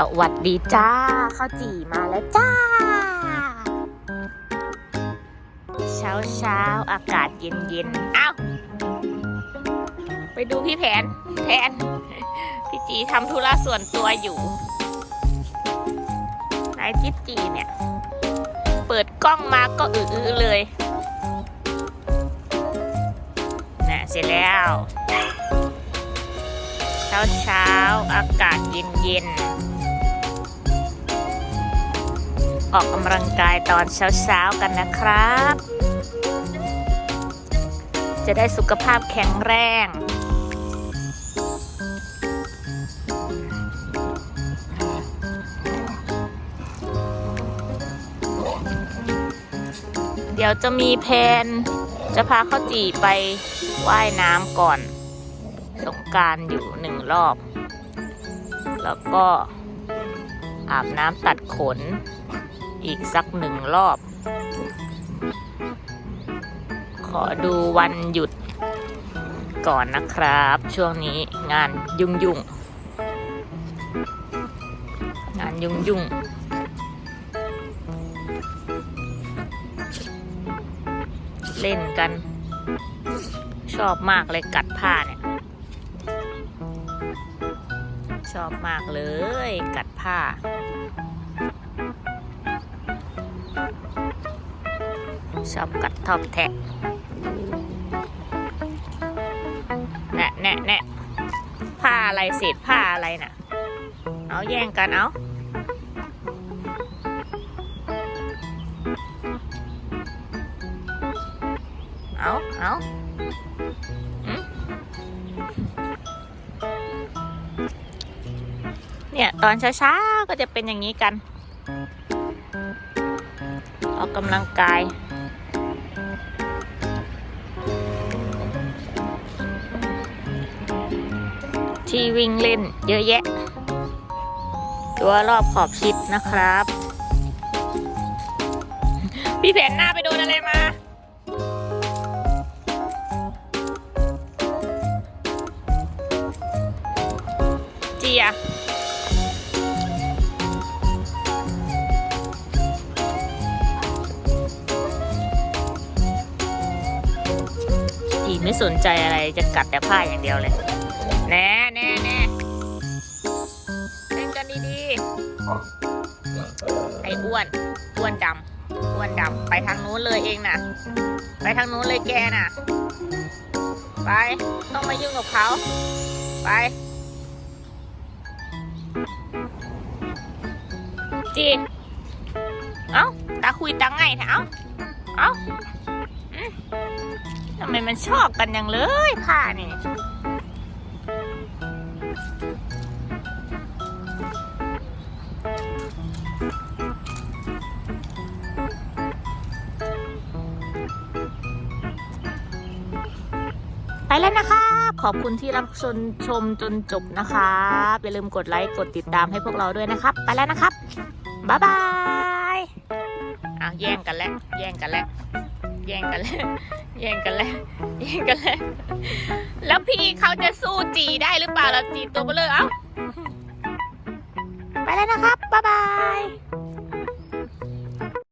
สวัสดีจ้าข้าวจี่มาแล้วจ้า เช้าเช้าอากาศเย็นเย็นอ้าวไปดูพี่แผนแผนพี่จีทำธุระส่วนตัวอยู่นายจิ๊บจีเนี่ย เปิดกล้องมาก็อื้อเลยน่ะเสร็จแล้วเช้าเช้าอากาศเย็นเย็น ออกกำลังกายตอนเช้าๆกันนะครับ จะได้สุขภาพแข็งแรงเดี๋ยวจะมีแพนจะพาข้าวจีไปว่ายน้ำก่อน สงการอยู่หนึ่งรอบ แล้วก็อาบน้ำตัดขน อีกสักหนึ่งรอบ ขอดูวันหยุดก่อนนะครับ ช่วงนี้งานยุ่งยุ่งงานยุ่งยุ่งเล่นกัน ชอบมากเลยกัดผ้าเนี่ยชอบมากเลยกัดผ้า ชอบกัดทอบแทะแนะแนะแนะผ้าอะไรเศษผ้าอะไรน่ะ เอาแย่งกันเอาเอาเอาเนี่ย ตอนเช้าๆ ก็จะเป็นอย่างนี้กัน ออกกำลังกาย ที่วิ่งเล่นเยอะแยะ ตัวรอบขอบชิดนะครับ พี่แผนหน้าไปโดนอะไรมาเจียีไม่สนใจอะไรจะกัดแต่ผ้าอย่างเดียวเลยแน่แน่แน่เล่นกันดีๆไอ้อ้วนอ้วนดำอ้วนดำไปทางนู้นเลยเองนะไปทางนู้นเลยแกน่ะ ไปต้องมายุ่งกับเขาไปจีเอ้าตาคุยตังไงแถวเอ้าอืม ทำไมมันชอบกันอย่างเลยผ้านี่ไปแล้วนะครับขอบคุณที่รับชมชมจนจบนะครับอย่าลืมกดไลค์ กดติดตามให้พวกเราด้วยนะครับ ไปแล้วนะครับ บ๊ายบายอ้าวแย่งกันแล้ว แย่งกันแล้ว แย่งกันแล้วแย่งกันแล้วแย่งกันแล้ว แล้วพี่เขาจะสู้จีได้หรือเปล่าล่ะจีตัวเบลอเอ้า ไปแล้วนะครับ บ๊ายบาย